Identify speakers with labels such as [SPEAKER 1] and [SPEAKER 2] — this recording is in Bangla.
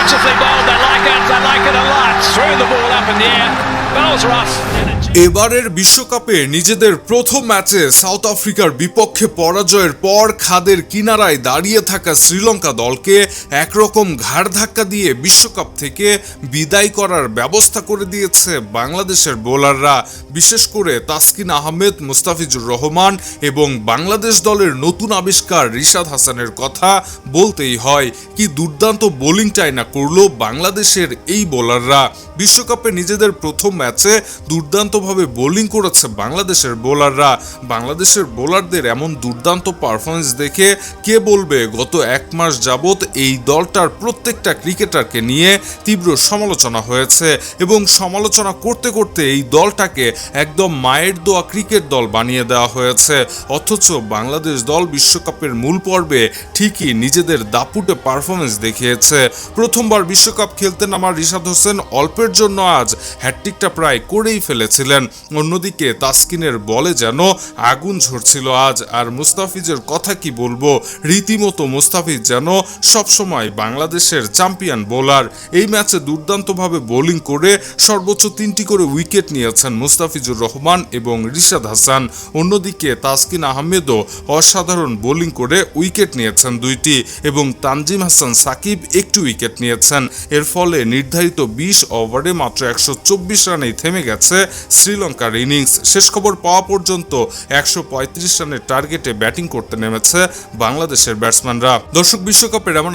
[SPEAKER 1] beautifully bowled. They like it. They like it a lot. Threw the ball up in the air. Bowls are off.
[SPEAKER 2] এবারের বিশ্বকাপে নিজেদের প্রথম ম্যাচে সাউথ আফ্রিকার বিপক্ষে পরাজয়ের পর খাদের কিনারায় দাঁড়িয়ে থাকা শ্রীলঙ্কা দলকে একরকম ঘাড় ধাক্কা দিয়ে বিশ্বকাপ থেকে বিদায় করার ব্যবস্থা করে দিয়েছে বাংলাদেশের বোলাররা, বিশেষ করে তাসকিন আহমেদ, মুস্তাফিজুর রহমান এবং বাংলাদেশ দলের নতুন আবিষ্কার রিশাদ হাসানের কথা বলতেই হয়। কি দুর্দান্ত বোলিংটাই না করল বাংলাদেশের এই বোলাররা। বিশ্বকাপে নিজেদের প্রথম ম্যাচে দুর্দান্তভাবে বোলিং করেছে বাংলাদেশের বোলাররা। বাংলাদেশের বোলারদের এমন দুর্দান্ত পারফরমেন্স দেখে কে বলবে, গত এক মাস যাবৎ এই দলটার প্রত্যেকটা ক্রিকেটারকে নিয়ে তীব্র সমালোচনা হয়েছে এবং সমালোচনা করতে করতে এই দলটাকে একদম মায়ের দোয়া ক্রিকেট দল বানিয়ে দেওয়া হয়েছে। অথচ বাংলাদেশ দল বিশ্বকাপের মূল পর্বে ঠিকই নিজেদের দাপুটে পারফরমেন্স দেখিয়েছে। প্রথমবার বিশ্বকাপ খেলতে নামা রিশাদ হোসেন অল্পের জন্য আজ হ্যাট্রিকটা প্রায় করেই ফেলেছিলেন। অন্যদিকে তাসকিনের বলে যেন আগুন ঝরছিল আজ। আর মুস্তাফিজের কথা কি বলব? রীতিমতো মুস্তাফিজ যেন সবসময় বাংলাদেশের চ্যাম্পিয়ন বোলার এই ম্যাচে দুর্দান্তভাবে বোলিং করে সর্বোচ্চ তিনটি করে উইকেট নিয়েছেন মুস্তাফিজুর রহমান এবং রিশাদ হাসান। অন্যদিকে তাসকিন আহমেদও অসাধারণ বোলিং করে উইকেট নিয়েছেন দুইটি এবং তানজিম হাসান সাকিব একটি উইকেট নিয়েছেন। এর ফলে নির্ধারিত বিশ ওভারে মাত্র একশো চব্বিশ রানেই থেমে গেছে শ্রীলঙ্কার ইনিংস। শেষ খবর পাওয়া পর্যন্ত একশো পঁয়ত্রিশ রানের টার্গেটে ব্যাটিং করতে নেমেছে বাংলাদেশের ব্যাটসম্যানরা। দর্শক বিশ্বকাপের এমন